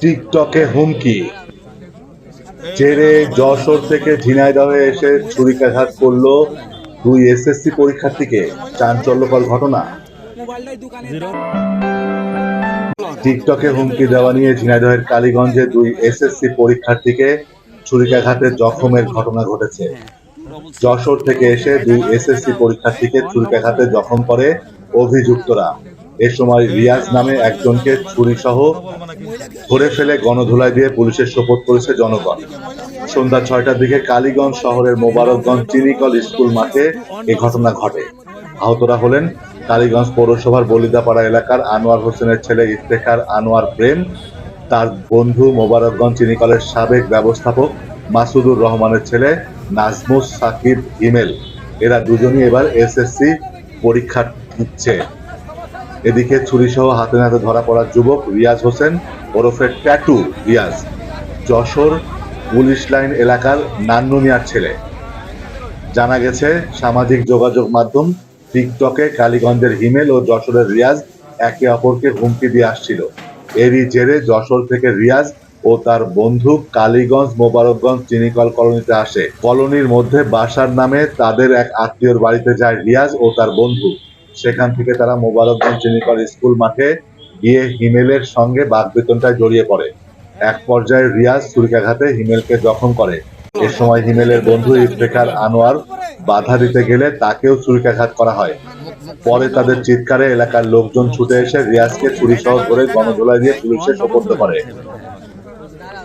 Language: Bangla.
টিকটকে হুমকি। জেরে যশোর থেকে ঝিনাইদহে এসে ছুরিকাঘাত করল দুই এসএসসি পরীক্ষার্থীকে। চাঞ্চল্যকর ঘটনা। টিকটকে হুমকি দেওয়া নিয়ে ঝিনাইদহের কালীগঞ্জে দুই এসএসসি পরীক্ষার্থীকে ছুরিকাঘাতে জখমের ঘটনা ঘটেছে। যশোর থেকে এসে দুই এসএসসি পরীক্ষার্থীকে ছুরিকাঘাতে জখম করে অভিযুক্তরা। এ সময় রিয়াজ নামে একজনকে ছুরিসহ ধরে ফেলে গণধোলাই দিয়ে পুলিশের শপথ করেছে জনগণ। সন্ধ্যা ছয়টার দিকে কালীগঞ্জ শহরের মোবারকগঞ্জ চিনিকল স্কুল মাঠে এ ঘটনা ঘটে। আহতরা হলেন কালীগঞ্জ পৌরসভার বলিদাপাড়া এলাকার আনোয়ার হোসেনের ছেলে ইফতেখার আনোয়ার প্রেম। তার বন্ধু মোবারকগঞ্জ চিনিকলের সাবেক ব্যবস্থাপক মাসুদুর রহমানের ছেলে নাজমুস সাকিব হিমেল এরা দুজনই এবার এসএসসি পরীক্ষা দিচ্ছে। এদিকে ছুরিসহ হাতে নাতে ধরা পড়া যুবক রিয়াজ হোসেন, ওরফে tattoo Riaz, Jessore police line এলাকার নান্নুনিয়ার ছেলে। জানা গেছে, সামাজিক যোগাযোগ মাধ্যম টিকটকে কালীগঞ্জের হিমেল ও যশোরের রিয়াজ একে অপরকে হুমকি দিয়ে আসছিল। এরই জেরে যশোর থেকে রিয়াজ ও তার বন্ধু কালীগঞ্জ মোবারকগঞ্জ চিনিকল কলোনিতে আসে। কলোনির মধ্যে বাসার নামে তাদের এক আত্মীয়র বাড়িতে যায় রিয়াজ ও তার বন্ধু। সেখান থেকে তারা মোবারকগঞ্জ চিনিকল স্কুল মাঠে গিয়ে হিমেলের সঙ্গে বাগবেতনটায় জড়িয়ে পড়ে। এক পর্যায়ে রিয়াজ ছুরিকাঘাতে হিমেলকে জখম করে। এ সময় হিমেলের বন্ধু ইফতেখার আনোয়ার বাধা দিতে গেলে তাকেও ছুরিকাঘাত করা হয়। পরে তাদের চিৎকারে এলাকার লোকজন ছুটে এসে রিয়াজকে ছুরি সহ ধরে গণধোলাই দিয়ে পুলিশে সোপর্দ করে।